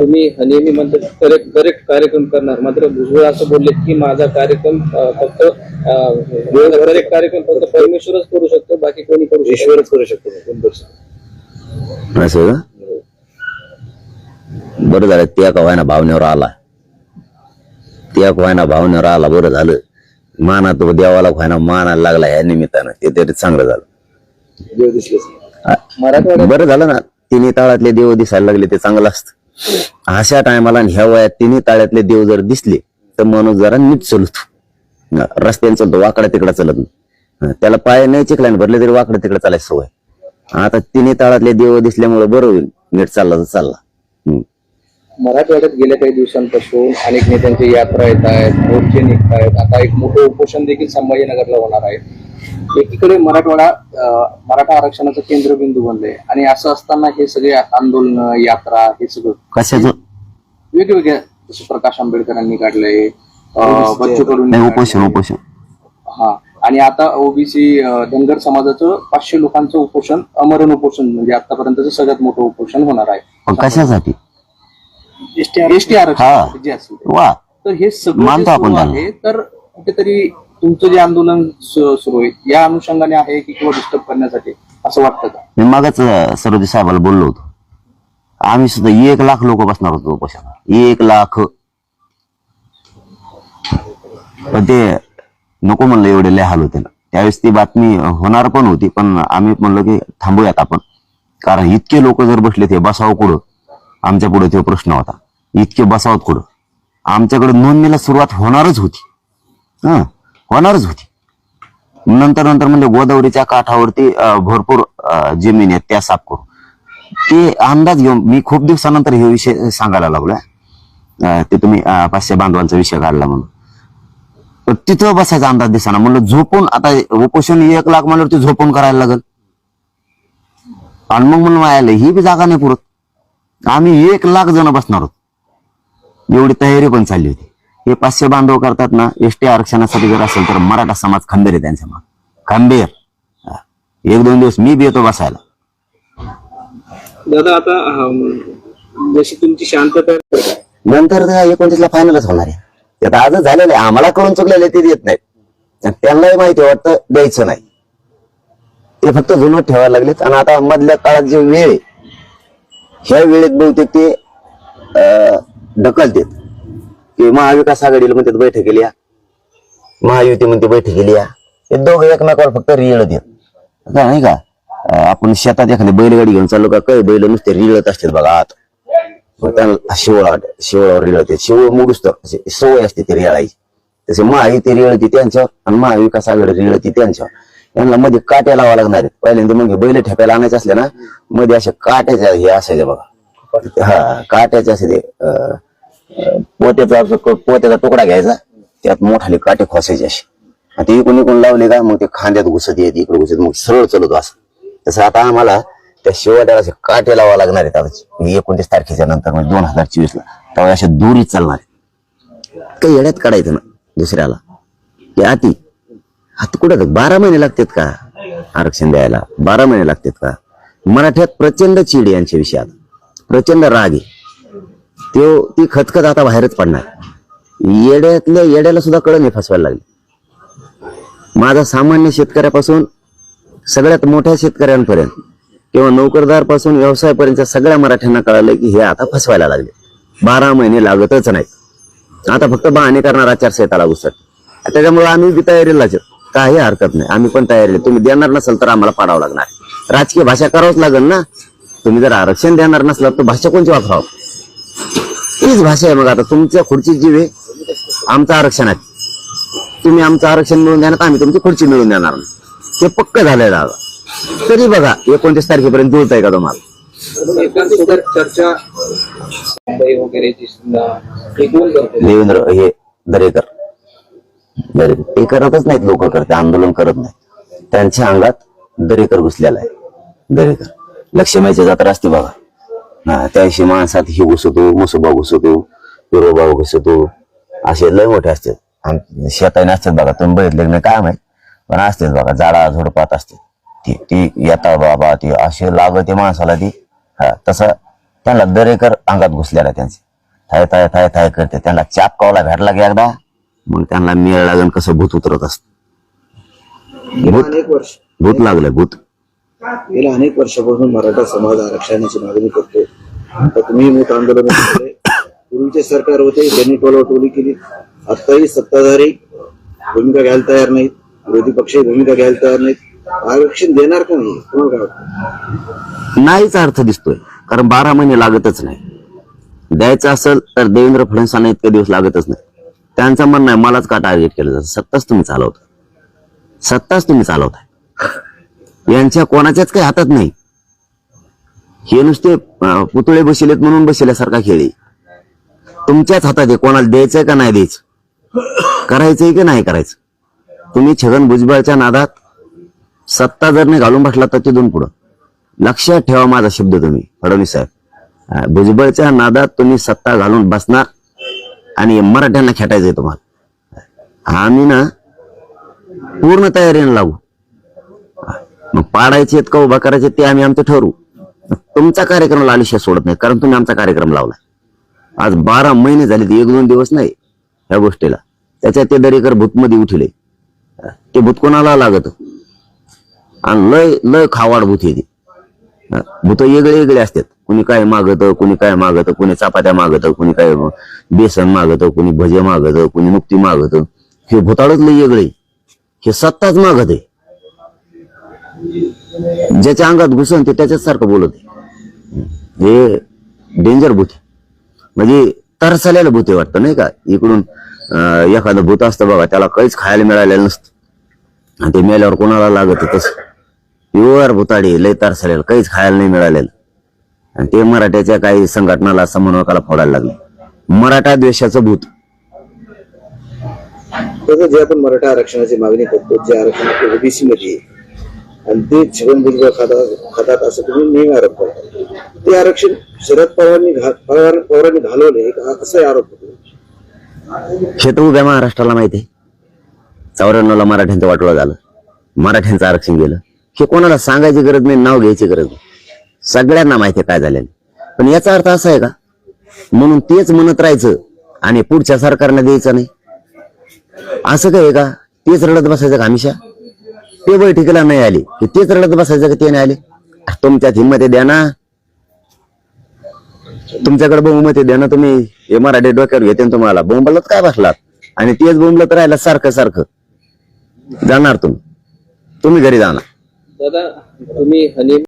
तुम्ही नेहमी म्हणतात करेक्ट करेक्ट कार्यक्रम करणार. मात्र भुजबळ असं बोलले की माझा कार्यक्रम फक्त करेक्ट कार्यक्रम फक्त परमेश्वरच करू शकतो बाकी कोणी करू शकतो ईश्वरच करू शकतो कोण करू शकतो असं बरं झालं त्या का व्हायना भावनेवर आला. त्या का व्हायना भावनेवर आला बरं झालं. माना तो देवाला व्हायना मानायला लागला या निमित्तानं. ते तरी चांगलं झालं. बरं झालं ना तिन्ही ताळातले देव दिसायला लागले ते चांगलं असतं. अशा टायमाला ह्या वयात तिन्ही ताळ्यातले देव जर दिसले तर माणूस जरा नीट चलतो. रस्त्याने चालतो वाकडा तिकडा चलत नाही. त्याला पाय नाही चिकल्याने भरले तरी वाकडा तिकडे चालायची सवय. आता तिन्ही ताळातले देव दिसल्यामुळे बरं होईल. नीट चालला तर चालला. हम्म. मराठवाड्यात गेल्या काही दिवसांपासून अनेक नेत्यांची यात्रा येत आहेत मोर्चे निघत आहेत आता एक मोठं उपोषण देखील संभाजीनगरला होणार आहे. एकीकडे मराठवाडा मराठा आरक्षणाचं केंद्रबिंदू बनलंय. आणि असं असताना हे सगळे आंदोलन यात्रा हे सगळं कशाचं? वेगवेगळ्या जसं प्रकाश आंबेडकरांनी काढलंय बच्चू कडूंनी. उपोषण उपोषण. हा. आणि आता ओबीसी धनगर समाजाचं पाचशे लोकांचं उपोषण अमरण उपोषण म्हणजे आतापर्यंतचं सगळ्यात मोठं उपोषण होणार आहे. पण कशासाठी? एसटी हा. आरक्षण जे असेल ते. वा. तर हे सगळं जे मानतो आपण सुरू त्यांना. आहे तर कुठेतरी तुमचं जे आंदोलन सु- सुरू आहे या अनुषंगाने आहे की किंवा डिस्टर्ब करण्यासाठी असं वाटतं का? मी मागच सरोजी साहेबाला बोललो होतो. आम्ही सुद्धा एक लाख लोक बसणार होतो उपोषणाला. एक लाख. पण ते नको म्हणलं एवढे लय हाल होते ना. त्यावेळेस ती बातमी होणार पण होती पण आम्ही म्हणलो की थांबूयात आपण. कारण इतके लोक जर बसले ते बसावं कुठं? आमच्या पुढे तो प्रश्न होता. इतके बसावत कुठं? आमच्याकडे नोंदणीला सुरुवात होणारच होती. हा होणारच होती. नंतर नंतर म्हणजे गोदावरीच्या काठावरती भरपूर जमीन आहेत त्या साफ करू ते अंदाज घेऊन मी खूप दिवसानंतर हे विषय सांगायला लागलोय. ते तुम्ही पाचशे बांधवांचा विषय काढला म्हणून. तिथं बसायचा अंदाज दिसाना. म्हणलं झोपून आता उपोषण एक लाख म्हणल्यावर ते झोपून करायला लागल. आणि मग म्हणून आलं ही बी जागा नाही पुरत. आम्ही एक लाख जण बसणार आहोत एवढी तयारी पण चालली होती. हे पाचशे बांधव करतात ना एसटी आरक्षणासाठी जर असेल तर मराठा समाज खंबीर आहे त्यांच्या माग. खंबीर. एक दोन दिवस मी बी येतो बसायला. दादा आता जशी तुमची शांतता नंतर एकोणतीसला फायनलच होणार आहे. ते आता आजच झालेलं आहे. आम्हाला कळून चुकलेले ते देत नाहीत. त्यांनाही माहिती वाटतं द्यायचं नाही. ते फक्त जुनं ठेवायला लागलेत. आणि आता मधल्या काळात जे वेळ आहे ह्या वेळेत बहुतेक ते अं, ढकलतेत. की महाविकास आघाडीला म्हणतात बैठक केली महायुती म्हणते बैठक केली हे दोघं एकमेकावर फक्त रिळ देत. का नाही का? आपण शेतात एखादी बैलगाडी घेऊन चाललो का काही बैल नुसते रिळत असतात बघा आत. मग त्यांना शिवळा शिवळावर रिळते शिवळ मोडूस तर अशी सवय असते ते रिळायची. तसे महायुती रिळती त्यांच्यावर आणि महाविकास आघाडी रिळती त्यांच्यावर. यांना मध्ये काट्या लावा लागणार आहेत. पहिल्यांदा मग हे बैल ठेपायला आणायचे असले ना मध्ये अशा काट्याच्या हे असायचे बघा. हा काट्याचे असे ते अं, पोत्याचा पोत्याचा तुकडा घ्यायचा त्यात मोठाले काटे खोसायचे असे. ते इकडून इकडून लावले का मग ते खांद्यात घुसत येत इकडे घुसत मग सरळ चलतो असं. तसं आता आम्हाला त्या शेवट्याला असे काटे लावा लागणार आहेत आता. म्हणजे एकोणतीस तारखेच्या नंतर म्हणजे दोन हजार चोवीस ला तेव्हा असे दुरी चालणार आहेत. काही येड्यात काढायचं ना दुसऱ्याला. की अति आता कुठं बारा महिने लागतात का आरक्षण द्यायला? बारा महिने लागतात का? मराठ्यात प्रचंड चिड यांच्या विषयात. प्रचंड राग आहे. तो ती खतखत आता बाहेरच पडणार. येड्यातल्या येड्याला सुद्धा कळण फसवायला लागले. माझा सामान्य शेतकऱ्यापासून सगळ्यात मोठ्या शेतकऱ्यांपर्यंत किंवा नोकरदारपासून व्यवसायापर्यंत सगळ्या मराठ्यांना कळालं की हे आता फसवायला लागले. बारा महिने लागतच नाहीत. आता फक्त बहाणे करणार आचारसंहिता लागू सर त्याच्यामुळे आम्ही बी तयारीला आहोत काही हरकत नाही. आम्ही पण तयारीला आहे. तुम्ही देणार नसाल तर आम्हाला पाडावं लागणार आहे. राजकीय भाषा करावंच लागेल ना? तुम्ही जर आरक्षण देणार नसलात तर भाषा कोणची वापरावं? हीच भाषा आहे मग आता. तुमच्या खुर्ची जीव आहे. आमचं आरक्षण आहे. तुम्ही आमचं आरक्षण मिळून देणार आम्ही तुमची खुर्ची मिळून देणार नाही. ते पक्क झालंय दादा. तरी बघा एकोणतीस तारखेपर्यंत जुळत का तुम्हाला? चर्चा हे देवेंद्र हे दरेकर. दरेकर ते करतच नाहीत लोक करते आंदोलन करत नाहीत. त्यांच्या अंगात दरेकर घुसलेला आहे. दरेकर. लक्ष्मीची जत्रा असते बघा. हा त्याशी माणसात ही घुसतो मुसोबा घुसतो पिरोबा घुसतो असे लय मोठे असतात. आणि शेताने असतात बघा. तुम्ही बघितले नाही काय माहीत? पण असतेच बघा जाडा झोडपात असते ती ती येता बाबा ती असे लागते माणसाला ती. हा तसं त्यांना दरेकर अंगात घुसलेला त्यांचे. थाय थाय थाय थाय करते. त्यांना चाप कावला भेटला की एकदा मग त्यांना मेळ लागून कसं भूत उतरत असत. अनेक वर्ष. भूत लागलंय भूत. गेल्या अनेक वर्षापासून मराठा समाज आरक्षणाची मागणी करतो आता तुम्ही मोठं आंदोलन केले पूर्वीचे सरकार होते त्यांनी टोलवटोली केली. आताही सत्ताधारी भूमिका घ्यायला तयार नाहीत. विरोधी पक्षही भूमिका घ्यायला तयार नाहीत. आरक्षण देणार का नाही तुम्हाला काय वाटतं? नाहीच अर्थ दिसतोय कारण बारा महिने लागतच नाही. द्यायचं असेल तर देवेंद्र फडणवीसांना इतके दिवस लागतच नाही. त्यांचं म्हणणं आहे मलाच का टार्गेट केलं जातं? सत्ताच तुम्ही चालवता. सत्ताच तुम्ही चालवताय. यांच्या कोणाच्याच काही हातात नाही. हे नुसते पुतळे बसलेत म्हणून बसल्यासारखा खेळी तुमच्याच हातात आहे कोणाला द्यायचंय का नाही द्यायचं? करायचंय का नाही करायचं? तुम्ही छगन भुजबळच्या नादात सत्ता जर नाही घालून बसला तर तिथून पुढं. लक्षात ठेवा माझा शब्द तुम्ही फडणवीस साहेब. भुजबळच्या नादात तुम्ही सत्ता घालून बसणार आणि मराठ्यांना खेटायचंय तुम्हाला. आम्ही ना पूर्ण तयारीने लागू. मग पाडायचे आहेत का उभा करायचे ते आम्ही आमचं ठरवू. तुमचा कार्यक्रम लालिशा सोडत नाही कारण तुम्ही आमचा कार्यक्रम लावलाय. आज बारा महिने झाले एक दोन दिवस नाही या गोष्टीला. त्याच्यात ते दरेकर भूतमध्ये उठले. ते भूत कोणाला लागत? आणि लय लय खावाड भूत येते भूत वेगळे वेगळे असतात. कुणी काय मागत कुणी काय मागत कुणी चपात्या मागत कुणी काय बेसन मागत कुणी भजे मागत कुणी मुक्ती मागत. हे भूताळच लय वेगळे. हे सत्ताच मागत आहे. ज्याच्या अंगात घुसन ते त्याच्याच सारखं बोलत आहे. हे डेंजर भूत आहे. म्हणजे तरसलेलं भूत आहे वाटतं नाही का? इकडून एखादं भूत असतं बघा त्याला काहीच खायला मिळालेलं नसतं. आणि ते मेल्यावर कोणाला लागत तसं. प्युअर भुताडी लय तरसलेलं काहीच खायला नाही मिळालेलं. आणि ते मराठ्याच्या काही संघटनाला समन्वयकाला फोडायला लागले. मराठा द्वेषाचं भूत. तसं जे आपण मराठा आरक्षणाची मागणी करतो जे आरक्षण ओबीसी मध्ये आणि ते छगन भुजबळ खातात खातात असं तुम्ही नेहमी आरोप करता. ते आरक्षण शरद पवारांनी पवार पवारांनी घालवले हा कसा आरोप होतो. हे तर उभ्या महाराष्ट्राला माहिती आहे. चौऱ्याण्णवला मराठ्यांचं वाटोळं झालं. मराठ्यांचं आरक्षण गेलं. हे कोणाला सांगायची गरज नाही नाव घ्यायची गरज नाही. सगळ्यांना माहिती काय झालेलं पण याचा अर्थ असा आहे का? म्हणून तेच म्हणत राहायचं आणि पुढच्या सरकारने द्यायचं नाही. असं काय आहे का? तेच रडत बसायचं का हमेशा ते बैठकीला नाही आले. की तेच रडत बसायचं का ते नाही आले? तुमच्यात हिंमत द्या ना. तुमच्याकडे बहुमत द्या ना तुम्ही. हे मराठी डोक्यावर घेते ना तुम्हाला. बोंबलत काय बसलात? आणि तेच बोंबलत राहिला सारखं सारखं. जाणार तुम्ही. तुम्ही घरी जाणार. दादा तुम्ही हनी